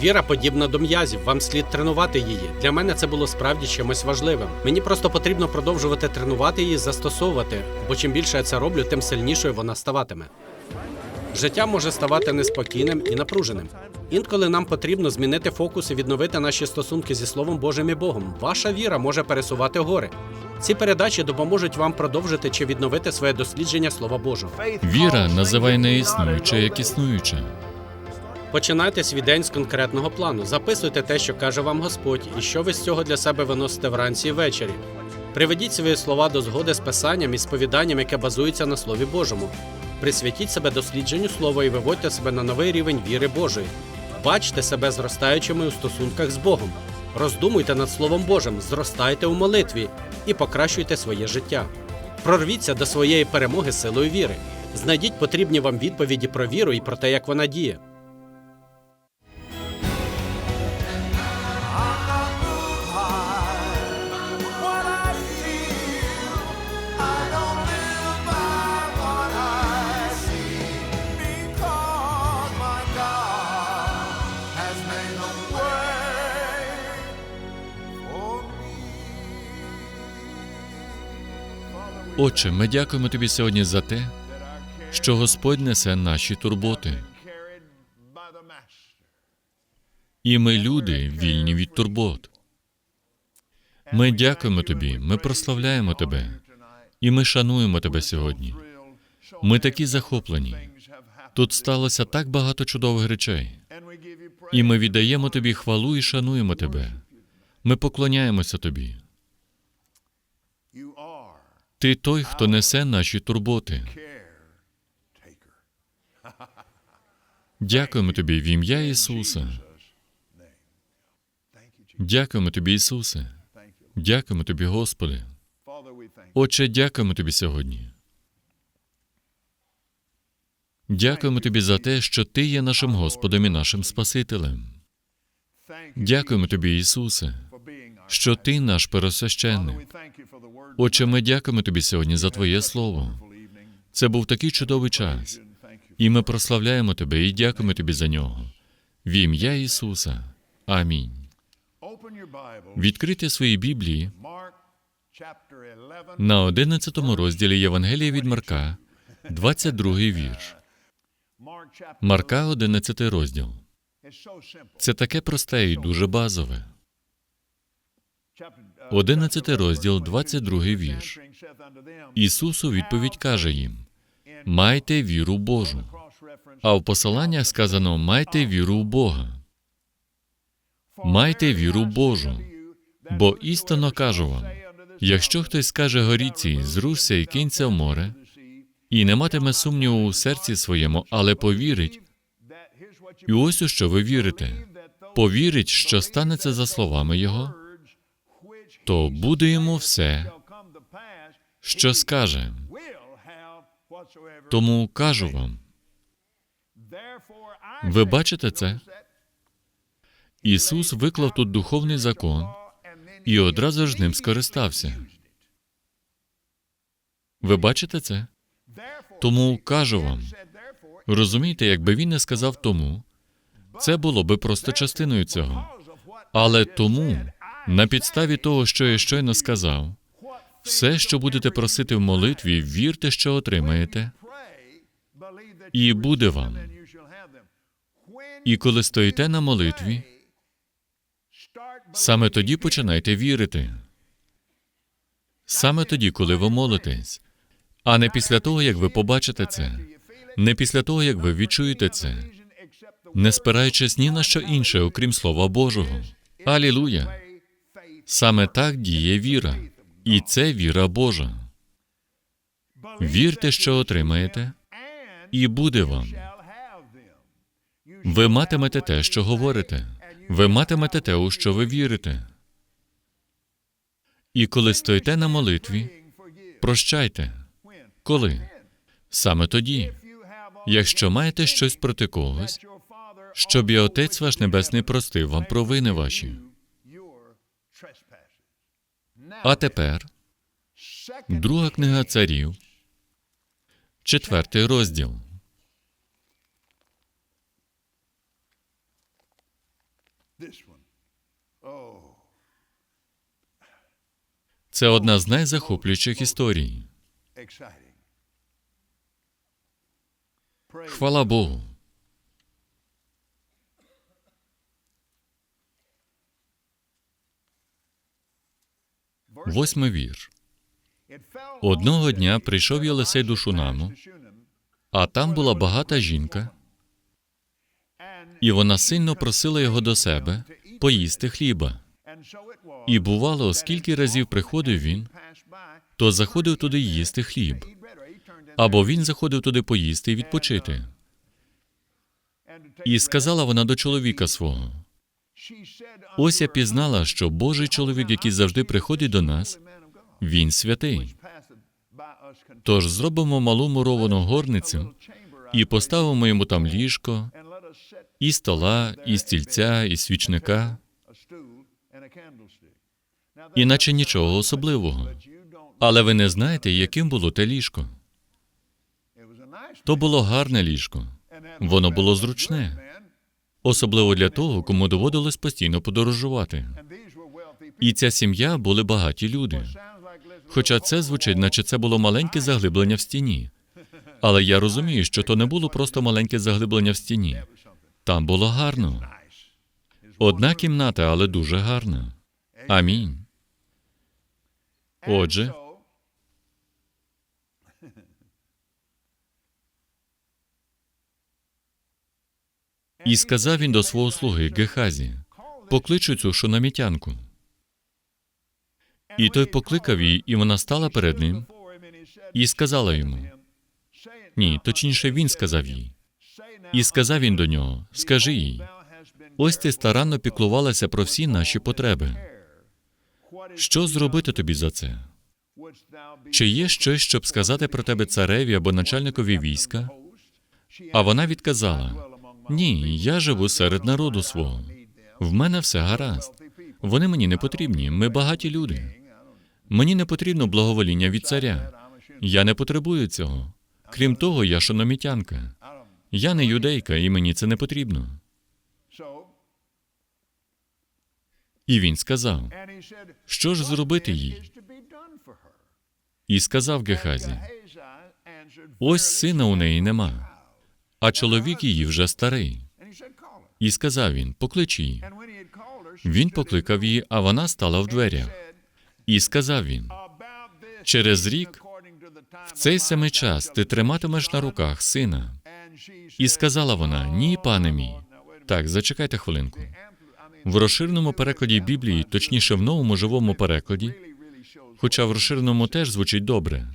Віра подібна до м'язів, вам слід тренувати її. Для мене це було справді чимось важливим. Мені просто потрібно продовжувати тренувати її, застосовувати, бо чим більше я це роблю, тим сильнішою вона ставатиме. Життя може ставати неспокійним і напруженим. Інколи нам потрібно змінити фокус і відновити наші стосунки зі Словом Божим і Богом. Ваша віра може пересувати гори. Ці передачі допоможуть вам продовжити чи відновити своє дослідження Слова Божого. Віра називає не існуюче як існуюче. Починайте свій день з конкретного плану. Записуйте те, що каже вам Господь, і що ви з цього для себе виносите вранці і ввечері. Приведіть свої слова до згоди з писанням і сповіданням, яке базується на Слові Божому. Присвятіть себе дослідженню слова і виводьте себе на новий рівень віри Божої. Бачте себе зростаючими у стосунках з Богом. Роздумуйте над Словом Божим, зростайте у молитві і покращуйте своє життя. Прорвіться до своєї перемоги силою віри. Знайдіть потрібні вам відповіді про віру і про те, як вона діє. Отче, ми дякуємо тобі сьогодні за те, що Господь несе наші турботи. І ми люди, вільні від турбот. Ми дякуємо тобі, ми прославляємо тебе, і ми шануємо тебе сьогодні. Ми такі захоплені. Тут сталося так багато чудових речей, і ми віддаємо тобі хвалу і шануємо тебе. Ми поклоняємося тобі. Ти той, хто несе наші турботи. Дякуємо тобі в ім'я Ісуса. Дякуємо тобі, Ісусе. Дякуємо тобі, Господи. Отче, дякуємо тобі сьогодні. Дякуємо тобі за те, що ти є нашим Господом і нашим Спасителем. Дякуємо тобі, Ісусе, що ти наш пересвященник. Отче, ми дякуємо тобі сьогодні за Твоє Слово. Це був такий чудовий час, і ми прославляємо тебе і дякуємо тобі за нього. В ім'я Ісуса. Амінь. Відкрийте свої Біблії Mark chapter 11. на 11 розділі Євангелія від Марка, 22 вірш. Марка, 11 розділ. Це таке просте і дуже базове. Chapter, uh, 11 розділ, 22, 22 вірш. Ісус у відповідь каже їм: Майте віру Божу. А в посиланнях сказано: Майте віру в Бога. Майте віру Божу. Бо істинно кажу вам: якщо хтось скаже горіці, зрушся і кинься в море, і не матиме сумніву у серці своєму, але повірить, і ось у що ви вірите, повірить, що станеться за словами Його, то буде йому все, що скаже. Тому кажу вам, ви бачите це? Ісус виклав тут духовний закон і одразу ж ним скористався. Ви бачите це? Тому кажу вам, розумієте, якби він не сказав тому, це було би просто частиною цього. Але тому, на підставі того, що я щойно сказав, все, що будете просити в молитві, вірте, що отримаєте, і буде вам. І коли стоїте на молитві, саме тоді починайте вірити. Саме тоді, коли ви молитесь, а не після того, як ви побачите це, не після того, як ви відчуєте це, не спираючись ні на що інше, окрім Слова Божого. Алілуя! Саме так діє віра, і це віра Божа. Вірте, що отримаєте, і буде вам. Ви матимете те, що говорите. Ви матимете те, у що ви вірите. І коли стоїте на молитві, прощайте. Коли? Саме тоді, якщо маєте щось проти когось, щоб і Отець ваш Небесний простив вам провини ваші. А тепер друга книга царів, четвертий розділ. Oh, Це одна з найзахоплюючих історій. Хвала Богу. Восьмий вірш. Одного дня прийшов Єлисей до Шунаму, а там була багата жінка, і вона сильно просила його до себе поїсти хліба. І бувало, that скільки разів приходив він, то заходив туди їсти хліб, або він заходив туди поїсти і відпочити. І сказала вона до чоловіка свого: Ось я пізнала, що Божий чоловік, який завжди приходить до нас, він святий. Тож зробимо малу муровану горницю і поставимо йому там ліжко, і стола, і стільця, і свічника, іначе нічого особливого. Але ви не знаєте, яким було те ліжко. То було гарне ліжко, воно було зручне. Особливо для того, кому доводилось постійно подорожувати. І ця сім'я були багаті люди. Хоча це звучить, наче це було маленьке заглиблення в стіні. Але я розумію, що то не було просто маленьке заглиблення в стіні. Там було гарно. Одна кімната, але дуже гарна. Амінь. Отже, і сказав він до свого слуги Гехазі: покличу цю шунамітянку. І той покликав її, і вона стала перед ним і сказала йому: Ні, точніше, він сказав їй. І сказав він до нього: Скажи їй, ось ти старанно піклувалася про всі наші потреби. Що зробити тобі за це? Чи є щось, щоб сказати про тебе цареві або начальникові війська? А вона відказала: Ні, я живу серед народу свого. В мене все гаразд. Вони мені не потрібні. Ми багаті люди. Мені не потрібно благовоління від царя. Я не потребую цього. Крім того, я шономітянка. Я не юдейка, і мені це не потрібно. І він сказав: Що ж зробити їй? І сказав Гехазі: Ось сина у неї нема, а чоловік її вже старий. І сказав він: Поклич її. Він покликав її, а вона стала в дверях. І сказав він: Через рік В цей самий час ти триматимеш на руках сина. І сказала вона: Ні, пане мій. Так, зачекайте хвилинку. В розширеному перекладі Біблії, точніше в новому живому перекладі, хоча в розширеному теж звучить добре,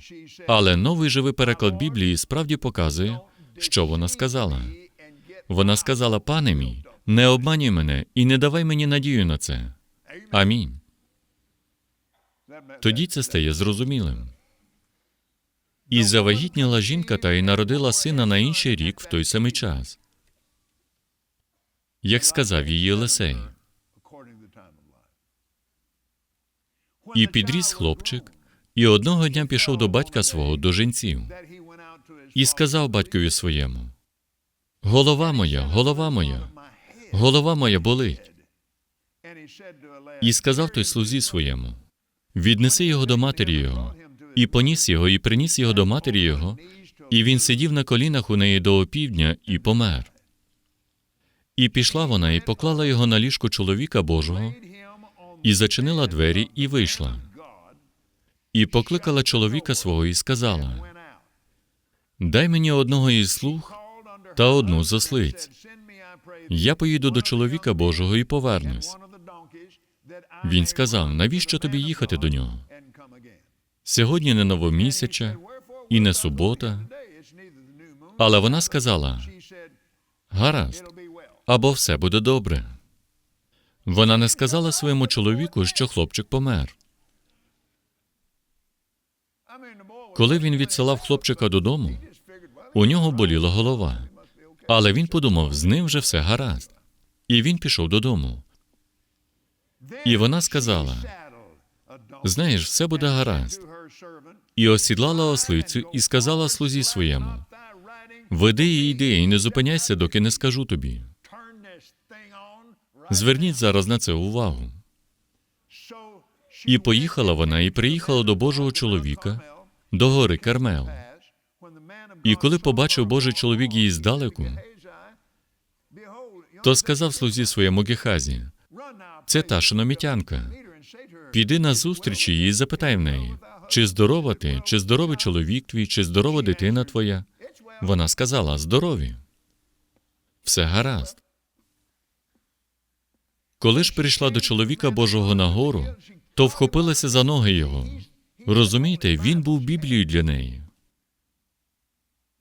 але новий живий переклад Біблії справді показує, що вона сказала. Вона сказала: Пане мій, не обманюй мене і не давай мені надію на це. Амінь. Тоді це стає зрозумілим. І завагітніла жінка та й народила сина на інший рік в той самий час, як сказав її Елисей. І підріс хлопчик, і одного дня пішов до батька свого до жінців, і сказав батькові своєму: Голова моя, голова моя, голова моя болить. І сказав той слузі своєму: Віднеси його до матері його, і поніс його, і приніс його до матері його, і він сидів на колінах у неї до опівдня і помер. І пішла вона, і поклала його на ліжко чоловіка Божого, і зачинила двері, і вийшла. І покликала чоловіка свого і сказала: Дай мені одного із слуг та одну з ослиць. Я поїду до чоловіка Божого і повернусь. Він сказав: Навіщо тобі їхати до нього? Сьогодні не новомісяча і не субота. Але вона сказала: Гаразд, або все буде добре. Вона не сказала своєму чоловіку, що хлопчик помер. Коли він відсилав хлопчика додому, у нього боліла голова. Але він подумав, з ним вже все гаразд. І він пішов додому. І вона сказала: Знаєш, все буде гаразд. І осідлала ослицю і сказала слузі своєму: Веди і йди, і не зупиняйся, доки не скажу тобі. Зверніть зараз на це увагу. І поїхала вона, і приїхала до Божого чоловіка, до гори Кармел. І коли побачив Божий чоловік її здалеку, то сказав слузі своєму Гехазі, це та шономітянка. Піди на зустріч її і запитай в неї, чи здорова ти, чи здоровий чоловік твій, чи здорова дитина твоя. Вона сказала здорові. Все гаразд. Коли ж прийшла до чоловіка Божого на гору, то вхопилася за ноги його. Розумієте, він був Біблією для неї.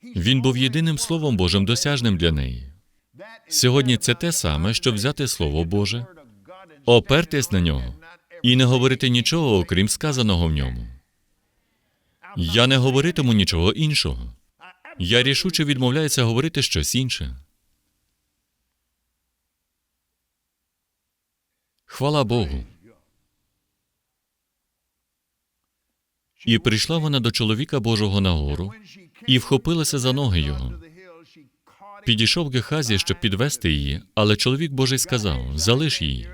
Він був єдиним Словом Божим досяжним для неї. Сьогодні це те саме, що взяти Слово Боже, опертись на нього і не говорити нічого, окрім сказаного в ньому. Я не говоритиму нічого іншого. Я рішуче відмовляюся говорити щось інше. Хвала Богу. І прийшла вона до чоловіка Божого на гору і вхопилася за ноги його. Підійшов Гехазі, щоб підвести її, але чоловік Божий сказав: Залиш її.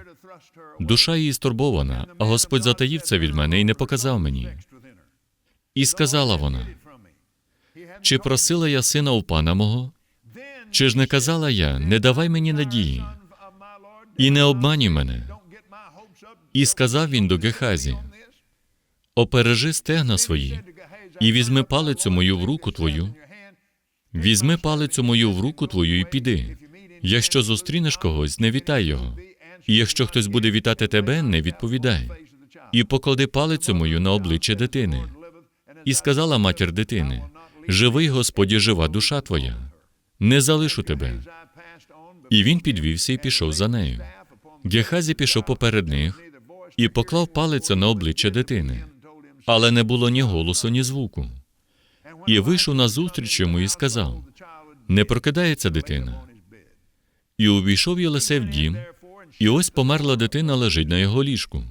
Душа її стурбована, а Господь затаїв це від мене і не показав мені. І сказала вона: Чи просила я сина у пана мого? Чи ж не казала я, не давай мені надії, і не обманюй мене? І сказав він до Гехазі: Опережи стегна свої, і візьми палицю мою в руку твою, візьми палицю мою в руку твою і піди. Якщо зустрінеш когось, не вітай його. І якщо хтось буде вітати тебе, не відповідай. І поклади палицю мою на обличчя дитини. І сказала матір дитини: Живий Господі, жива душа твоя, не залишу тебе. І він підвівся і пішов за нею. Гехазі пішов поперед них і поклав палицю на обличчя дитини, але не було ні голосу, ні звуку. І вийшов назустріч йому і сказав: Не прокидається дитина. І увійшов Єлисей в дім, і ось померла дитина лежить на його ліжку.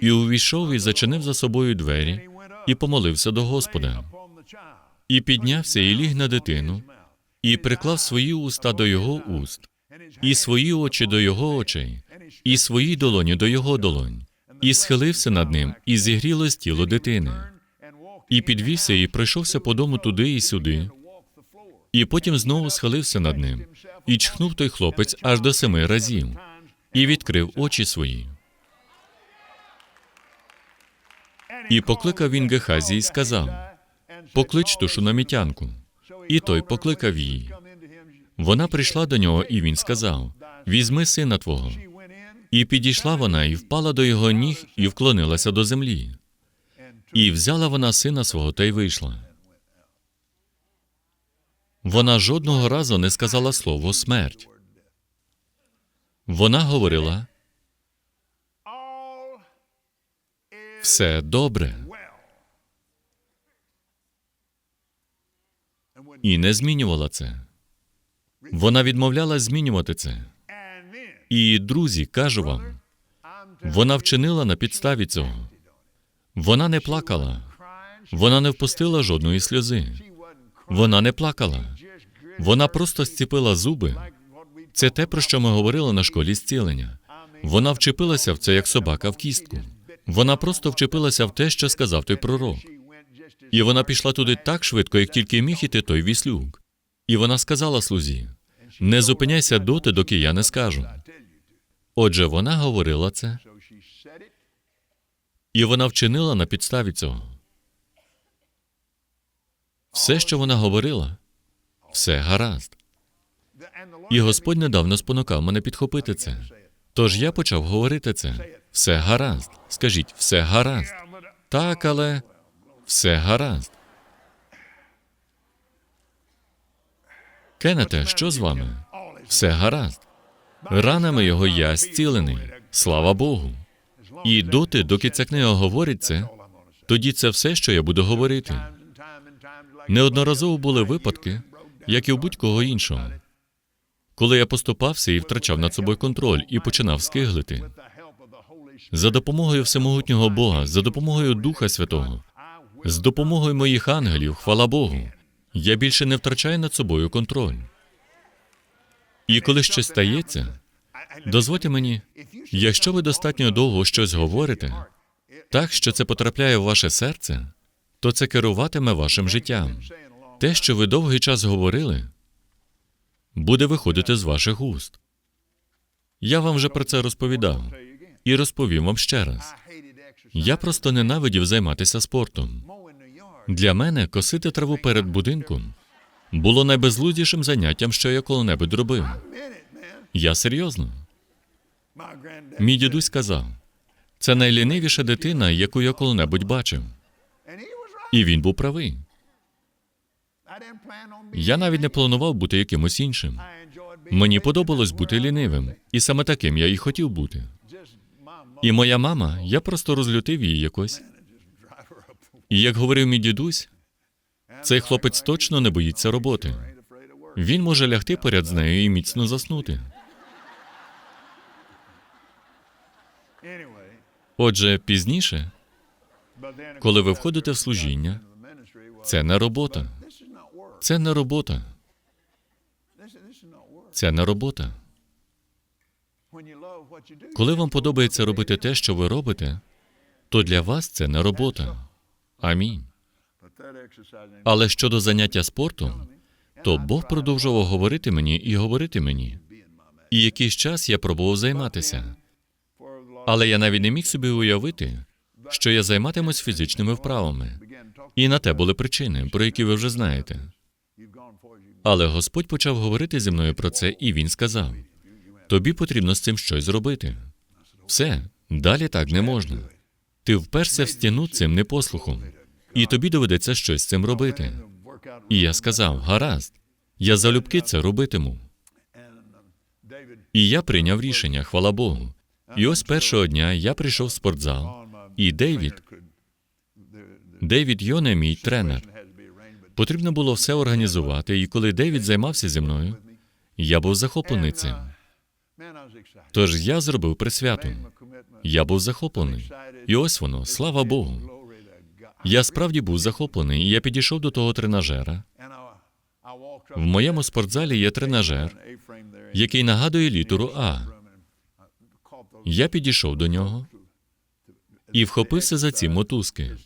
І увійшов і зачинив за собою двері, і помолився до Господа. І піднявся і ліг на дитину, і приклав свої уста до його уст, і свої очі до його очей, і свої долоні до його долонь, і схилився над ним, і зігрілось тіло дитини. І підвівся, і пройшовся по дому туди і сюди, і потім знову схилився над ним, і чхнув той хлопець аж до семи разів, і відкрив очі свої. І покликав він Гехазі і сказав: Поклич ту шунамітянку. І той покликав її. Вона прийшла до нього, і він сказав: Візьми сина твого. І підійшла вона, і впала до його ніг, і вклонилася до землі. І взяла вона сина свого та й вийшла. Вона жодного разу не сказала слово смерть. Вона говорила все добре і не змінювала це. Вона відмовлялась змінювати це. І, друзі, кажу вам, вона вчинила на підставі цього. Вона не плакала, вона не впустила жодної сльози. Вона не плакала. Вона просто зціпила зуби. Це те, про що ми говорили на школі зцілення. Вона вчепилася в це як собака в кістку. Вона просто вчепилася в те, що сказав той пророк. І вона пішла туди так швидко, як тільки міг іти той віслюк. І вона сказала слузі: не зупиняйся доти, доки я не скажу. Отже, вона говорила це, і вона вчинила на підставі цього. Все, що вона говорила, все гаразд. І Господь недавно спонукав мене підхопити це. Тож я почав говорити це. Все гаразд. Скажіть, все гаразд. Так, але все гаразд. Кеннете, що з вами? Все гаразд. Ранами його я зцілений. Слава Богу. І доти, доки ця книга говорить це, тоді це все, що я буду говорити. Неодноразово були випадки, як і у будь-кого іншого, коли я поступався і втрачав над собою контроль і починав скиглити. За допомогою всемогутнього Бога, за допомогою Духа Святого, з допомогою моїх ангелів, хвала Богу, я більше не втрачаю над собою контроль. І коли щось стається, Дозвольте мені, якщо ви достатньо довго щось говорите, так, що це потрапляє в ваше серце, то це керуватиме вашим життям. Те, що ви довгий час говорили, буде виходити з ваших уст. Я вам вже про це розповідав і розповім вам ще раз. Я просто ненавидів займатися спортом. Для мене косити траву перед будинком було найбезлуздішим заняттям, що я коли-небудь робив. Я серйозно. Мій дідусь сказав, це найлінивіша дитина, яку я коли-небудь бачив. І він був правий. Я навіть не планував бути якимось іншим. Мені подобалось бути лінивим, і саме таким я і хотів бути. І моя мама, я просто розлютив її якось. І як говорив мій дідусь, цей хлопець точно не боїться роботи. Він може лягти поряд з нею і міцно заснути. Отже, пізніше, коли ви входите в служіння, це не робота. Це не робота. Це не робота. Коли вам подобається робити те, що ви робите, то для вас це не робота. Амінь. Але щодо заняття спортом, то Бог продовжував говорити мені і говорити мені. І якийсь час я пробував займатися. Але я навіть не міг собі уявити, що я займатимусь фізичними вправами. І на те були причини, про які ви вже знаєте. Але Господь почав говорити зі мною про це, і він сказав: тобі потрібно з цим щось зробити. Все, далі так не можна. Ти вперся в стіну цим непослухом, і тобі доведеться щось з цим робити. І я сказав: гаразд, я залюбки це робитиму. І я прийняв рішення, хвала Богу. І ось першого дня я прийшов в спортзал, і Дейвід, Дейвід Йоне, мій тренер. Потрібно було все організувати, і коли Дейвід займався зі мною, я був захоплений цим. Тож я зробив присвяту. Я був захоплений. І ось воно, слава Богу. Я справді був захоплений, я підійшов до того тренажера. В моєму спортзалі є тренажер, який нагадує літеру А. Я підійшов до нього і вхопився за ці мотузки,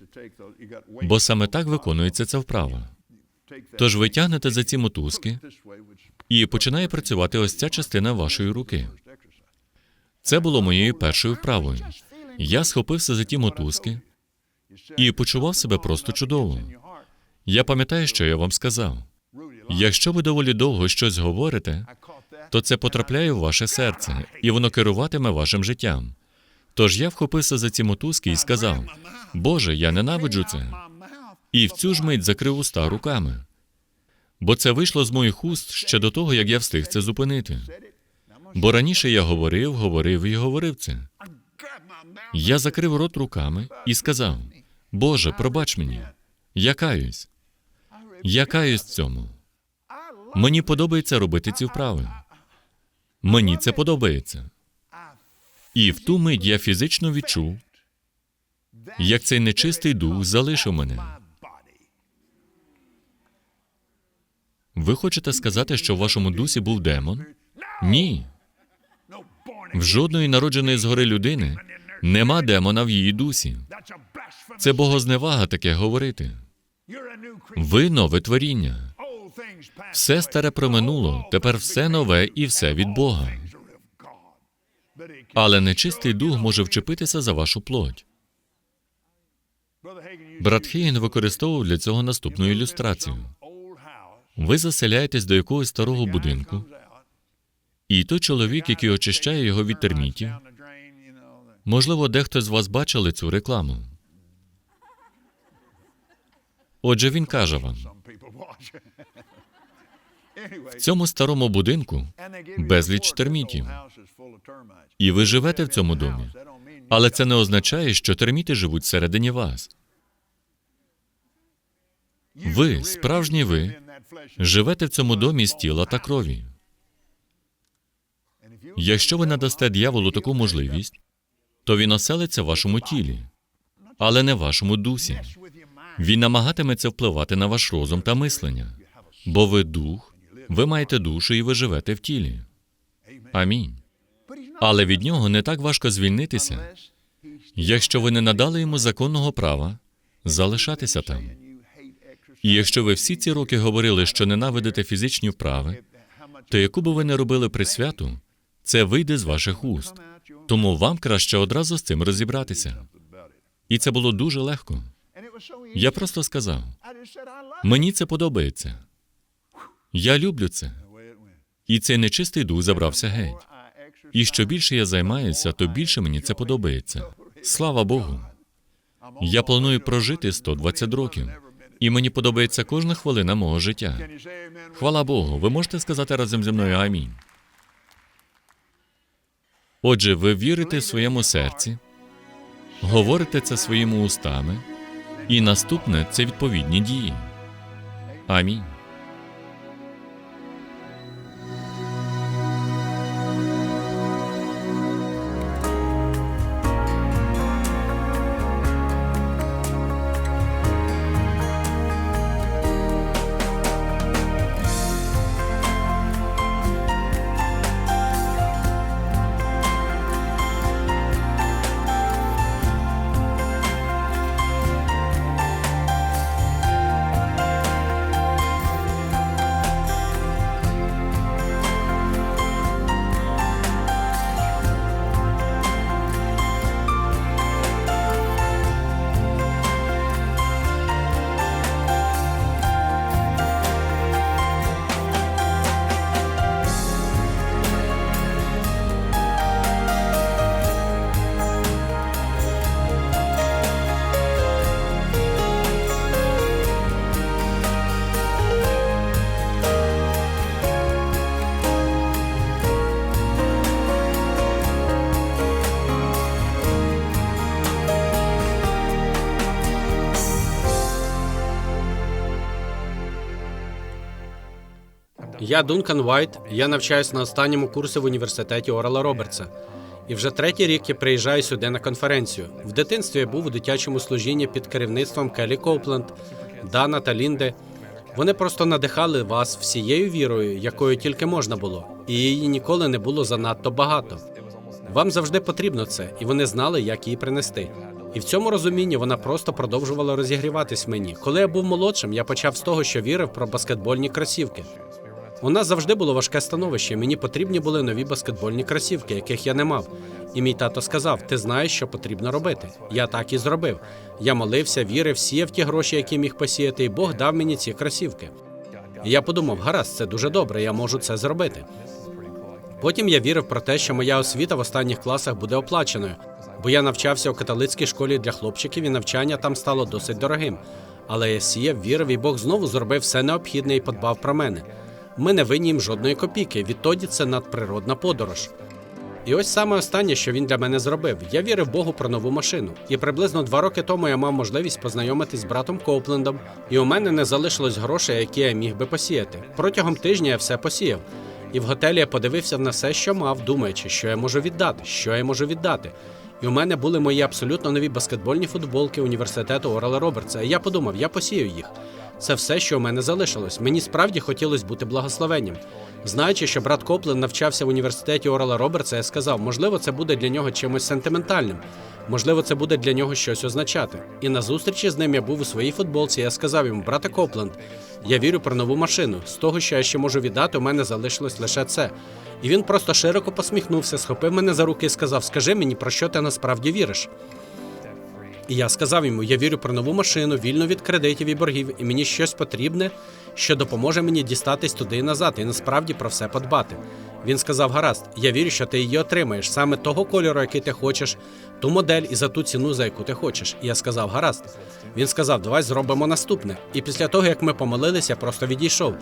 бо саме так виконується ця вправа. Тож ви тягнете за ці мотузки, і починає працювати ось ця частина вашої руки. Це було моєю першою вправою. Я схопився за ті мотузки і почував себе просто чудово. Я пам'ятаю, що я вам сказав. Якщо ви доволі довго щось говорите, то це потрапляє в ваше серце, і воно керуватиме вашим життям. Тож я вхопився за ці мотузки і сказав: Боже, я ненавиджу це. І в цю ж мить закрив уста руками. Бо це вийшло з моїх уст ще до того, як я встиг це зупинити. Бо раніше я говорив, говорив і говорив це. Я закрив рот руками і сказав: Боже, пробач мені, я каюсь. Я каюсь цьому. Мені подобається робити ці вправи. Мені це подобається. І в ту мить я фізично відчув, як цей нечистий дух залишив мене. Ви хочете сказати, що в вашому дусі був демон? Ні. В жодної народженої згори людини нема демона в її дусі. Це богозневага таке говорити. Ви нове творіння. Все старе проминуло, тепер все нове і все від Бога. Але нечистий дух може вчепитися за вашу плоть. Брат Хейген використовував для цього наступну ілюстрацію. Ви заселяєтесь до якогось старого будинку, і той чоловік, який очищає його від термітів, можливо, дехто з вас бачили цю рекламу. Отже, він каже вам: в цьому старому будинку безліч термітів, і ви живете в цьому домі. Але це не означає, що терміти живуть всередині вас. Ви, справжні ви, живете в цьому домі з тіла та крові. Якщо ви надасте дьяволу таку можливість, то він оселиться в вашому тілі, але не в вашому дусі. Він намагатиметься впливати на ваш розум та мислення, бо ви дух, ви маєте душу і ви живете в тілі. Амінь. Але від нього не так важко звільнитися, якщо ви не надали йому законного права залишатися там. І якщо ви всі ці роки говорили, що ненавидите фізичні вправи, то яку би ви не робили присвяту, це вийде з ваших уст. Тому вам краще одразу з цим розібратися. І це було дуже легко. Я просто сказав: мені це подобається. Я люблю це. І цей нечистий дух забрався геть. І що більше я займаюся, то більше мені це подобається. Слава Богу. Я планую прожити 120 років, і мені подобається кожна хвилина мого життя. Хвала Богу, ви можете сказати разом зі мною амінь. Отже, ви вірите в своєму серці, говорите це своїми устами, і наступне це відповідні дії. Амінь. Я Дункан Вайт. Я навчаюсь на останньому курсі в університеті Орала Робертса. І вже третій рік я приїжджаю сюди на конференцію. В дитинстві я був у дитячому служінні під керівництвом Келі Коупленд, Дана та Лінди. Вони просто надихали вас всією вірою, якою тільки можна було, і її ніколи не було занадто багато. Вам завжди потрібно це, і вони знали, як її принести. І в цьому розумінні вона просто продовжувала розігріватись мені. Коли я був молодшим, я почав з того, що вірив про баскетбольні кросівки. У нас завжди було важке становище. Мені потрібні були нові баскетбольні кросівки, яких я не мав. І мій тато сказав: Ти знаєш, що потрібно робити. Я так і зробив. Я молився, вірив, сіяв ті гроші, які міг посіяти, і Бог дав мені ці кросівки. І я подумав, гаразд, це дуже добре, я можу це зробити. Потім я вірив про те, що моя освіта в останніх класах буде оплаченою, бо я навчався у католицькій школі для хлопчиків, і навчання там стало досить дорогим. Але я сіяв, вірив, і Бог знову зробив все необхідне і подбав про мене. Ми не винні їм жодної копійки. Відтоді це надприродна подорож. І ось саме останнє, що він для мене зробив. Я вірив Богу про нову машину. І приблизно два роки тому я мав можливість познайомитись з братом Коуплендом, і у мене не залишилось грошей, які я міг би посіяти. Протягом тижня я все посіяв. І в готелі я подивився на все, що мав, думаючи, що я можу віддати, що я можу віддати. І у мене були мої абсолютно нові баскетбольні футболки університету Орела Робертса. І я подумав, я посію їх. Це все, що у мене залишилось. Мені справді хотілося бути благословенням. Знаючи, що брат Коплен навчався в університеті Орела Робертса, я сказав, можливо, це буде для нього чимось сентиментальним. Можливо, це буде для нього щось означати. І на зустрічі з ним я був у своїй футболці. Я сказав йому, брате Копленд, я вірю про нову машину. З того, що я ще можу віддати, у мене залишилось лише це. І він просто широко посміхнувся, схопив мене за руки і сказав: Скажи мені, про що ти насправді віриш? І я сказав йому: я вірю про нову машину, вільну від кредитів і боргів, і мені щось потрібне, що допоможе мені дістатись туди і назад, і насправді про все подбати. Він сказав: Гаразд, я вірю, що ти її отримаєш саме того кольору, який ти хочеш, ту модель і за ту ціну, за яку ти хочеш. Я сказав: Гаразд. Він сказав, давай зробимо наступне. І після того, як ми помолилися, просто відійшов.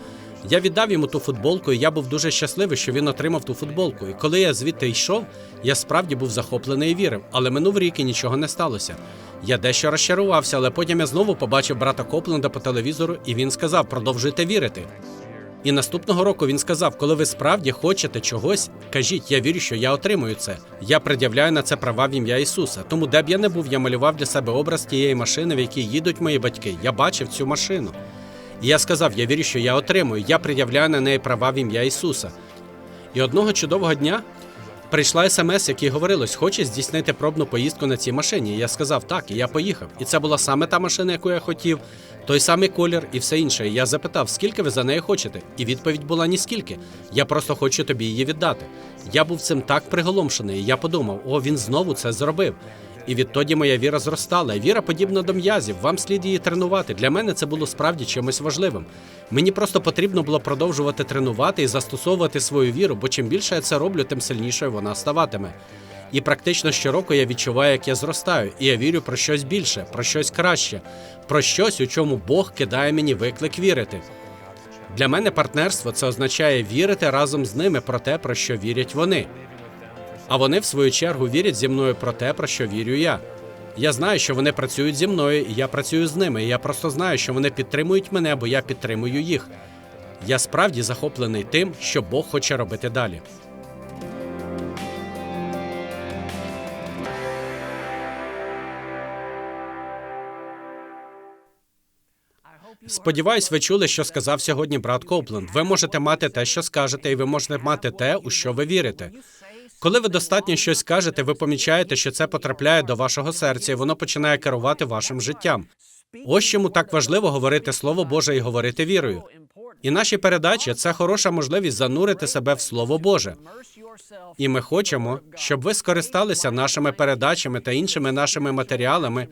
Я віддав йому ту футболку, і я був дуже щасливий, що він отримав ту футболку. І коли я звідти йшов, я справді був захоплений і вірив, але минув рік і нічого не сталося. Я дещо розчарувався, але потім я знову побачив брата Копленда по телевізору, і він сказав: продовжуйте вірити. І наступного року він сказав: коли ви справді хочете чогось, кажіть, я вірю, що я отримую це. Я пред'являю на це права в ім'я Ісуса. Тому, де б я не був, я малював для себе образ тієї машини, в якій їдуть мої батьки. Я бачив цю машину. І я сказав: я вірю, що я отримую. Я пред'являю на неї права в ім'я Ісуса. І одного чудового дня Прийшла смс, який говорилось, хочеш здійснити пробну поїздку на цій машині. Я сказав так, і я поїхав. І це була саме та машина, яку я хотів, той самий колір і все інше. Я запитав, скільки ви за неї хочете? І відповідь була ні скільки. Я просто хочу тобі її віддати. Я був цим так приголомшений. Я подумав, о, він знову це зробив. І відтоді моя віра зростала. Віра подібна до м'язів. Вам слід її тренувати. Для мене це було справді чимось важливим. Мені просто потрібно було продовжувати тренувати і застосовувати свою віру, бо чим більше я це роблю, тим сильнішою вона ставатиме. І практично щороку я відчуваю, як я зростаю, і я вірю про щось більше, про щось краще, про щось, у чому Бог кидає мені виклик вірити. Для мене партнерство це означає вірити разом з ними про те, про що вірять вони. А вони, в свою чергу, вірять зі мною про те, про що вірю я. Я знаю, що вони працюють зі мною, і я працюю з ними. І я просто знаю, що вони підтримують мене, бо я підтримую їх. Я справді захоплений тим, що Бог хоче робити далі. Сподіваюсь, ви чули, що сказав сьогодні брат Копленд. Ви можете мати те, що скажете, і ви можете мати те, у що ви вірите. Коли ви достатньо щось кажете, ви помічаєте, що це потрапляє до вашого серця, і воно починає керувати вашим життям. Ось чому так важливо говорити Слово Боже і говорити вірою. І наші передачі це хороша можливість занурити себе в Слово Боже. І ми хочемо, щоб ви скористалися нашими передачами та іншими нашими матеріалами,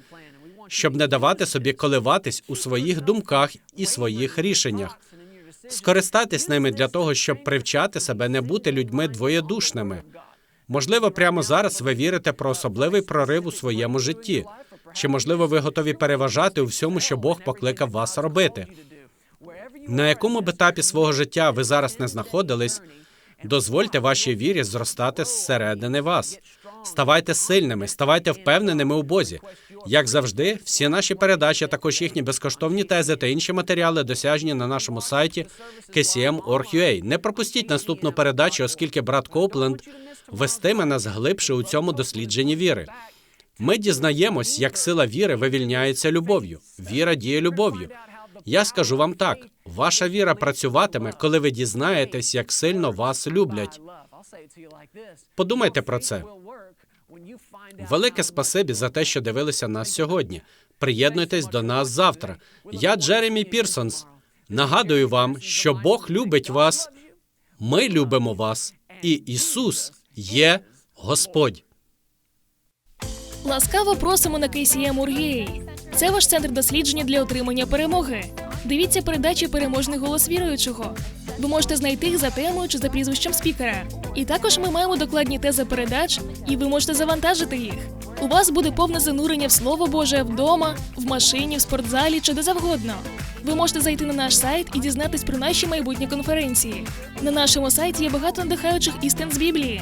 щоб не давати собі коливатись у своїх думках і своїх рішеннях. Скористайтесь ними для того, щоб привчати себе не бути людьми двоєдушними. Можливо, прямо зараз ви вірите про особливий прорив у своєму житті. Чи можливо ви готові переважати у всьому, що Бог покликав вас робити? На якому б етапі свого життя ви зараз не знаходились, дозвольте вашій вірі зростати зсередини вас. Ставайте сильними, ставайте впевненими у Бозі. Як завжди, всі наші передачі, також їхні безкоштовні тези та інші матеріали досяжні на нашому сайті kcm.org.ua. Не пропустіть наступну передачу, оскільки брат Копленд вестиме нас глибше у цьому дослідженні віри. Ми дізнаємось, як сила віри вивільняється любов'ю. Віра діє любов'ю. Я скажу вам так: ваша віра працюватиме, коли ви дізнаєтесь, як сильно вас люблять. Подумайте про це. Велике спасибі за те, що дивилися нас сьогодні. Приєднуйтесь до нас завтра. Я Джеремі Пірсонс. Нагадую вам, що Бог любить вас, ми любимо вас, і Ісус є Господь. Ласкаво просимо на KCM Ургей. Це ваш центр дослідження для отримання перемоги. Дивіться передачі Переможний голос віруючого. Ви можете знайти їх за темою чи за прізвищем спікера. І також ми маємо докладні тези передач, і ви можете завантажити їх. У вас буде повне занурення в Слово Боже вдома, в машині, в спортзалі чи де завгодно. Ви можете зайти на наш сайт і дізнатись про наші майбутні конференції. На нашому сайті є багато надихаючих істин з Біблії.